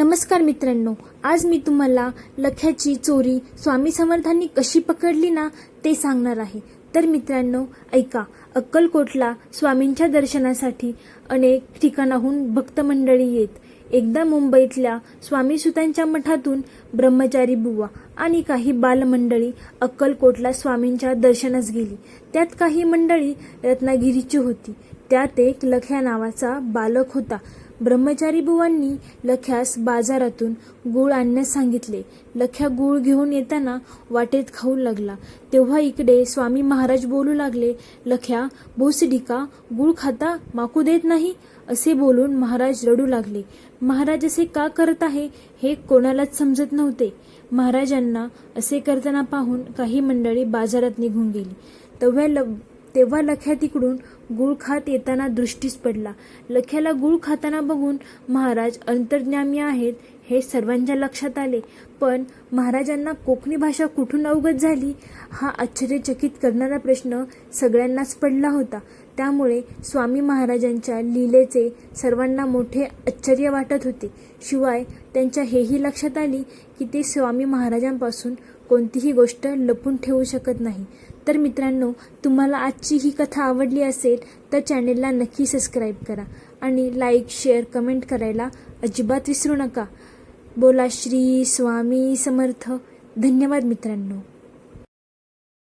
नमस्कार मित्रांनो आज मी तुम्हाला लख्याची चोरी स्वामी समर्थांनी कशी पकडली ना ते सांगणार आहे. तर मित्रांनो ऐका अक्कलकोटला स्वामींच्या दर्शनासाठी अनेक ठिकाणाहून भक्त मंडळी येत. एकदा मुंबईतल्या स्वामी सुतांच्या मठातून ब्रह्मचारी बुवा आणि काही बालमंडळी अक्कलकोटला स्वामींच्या दर्शनास गेली. त्यात काही मंडळी रत्नागिरीची होती. त्यात एक लख्या नावाचा बालक होता. ब्रह्मचारी बुवांनी लख्यास बाजारातून गूळ आणण्यास सांगितले. लख्या गूळ घेऊन येताना वाटेत खाऊ लागला. तेव्हा इकडे स्वामी महाराज बोलू लागले लख्या भोसडिका गूळ खाता माकू देत नाही? असे बोलून महाराज रडू लागले. महाराज असे का करत आहे हे कोणालाच समजत नव्हते. महाराजांना असे करताना पाहून काही मंडळी बाजारात निघून गेली. तेव्हा ल तेव्हा लख्या तिकडून गुळ खात येताना दृष्टीस पडला. लख्याला गुळ खाताना बघून महाराज अंतर्ज्ञामी आहेत हे सर्वांच्या लक्षात आले. पण महाराजांना कोकणी भाषा कुठून अवगत झाली? हा आश्चर्यचकित करणारा प्रश्न सगळ्यांनाच पडला होता. त्यामुळे स्वामी महाराजांच्या लीलेचे सर्वांना मोठे आश्चर्य वाटत होते. शिवाय त्यांच्या हेही लक्षात आली की ते स्वामी महाराजांपासून कोणतीही गोष्ट लपून ठेवू शकत नाही. तर मित्रांनो तुम्हाला आजची ही कथा आवडली असेल तर चॅनेलला नक्की सबस्क्राईब करा आणि लाईक शेअर कमेंट करायला अजिबात विसरू नका. बोला श्री स्वामी समर्थ. धन्यवाद मित्रांनो.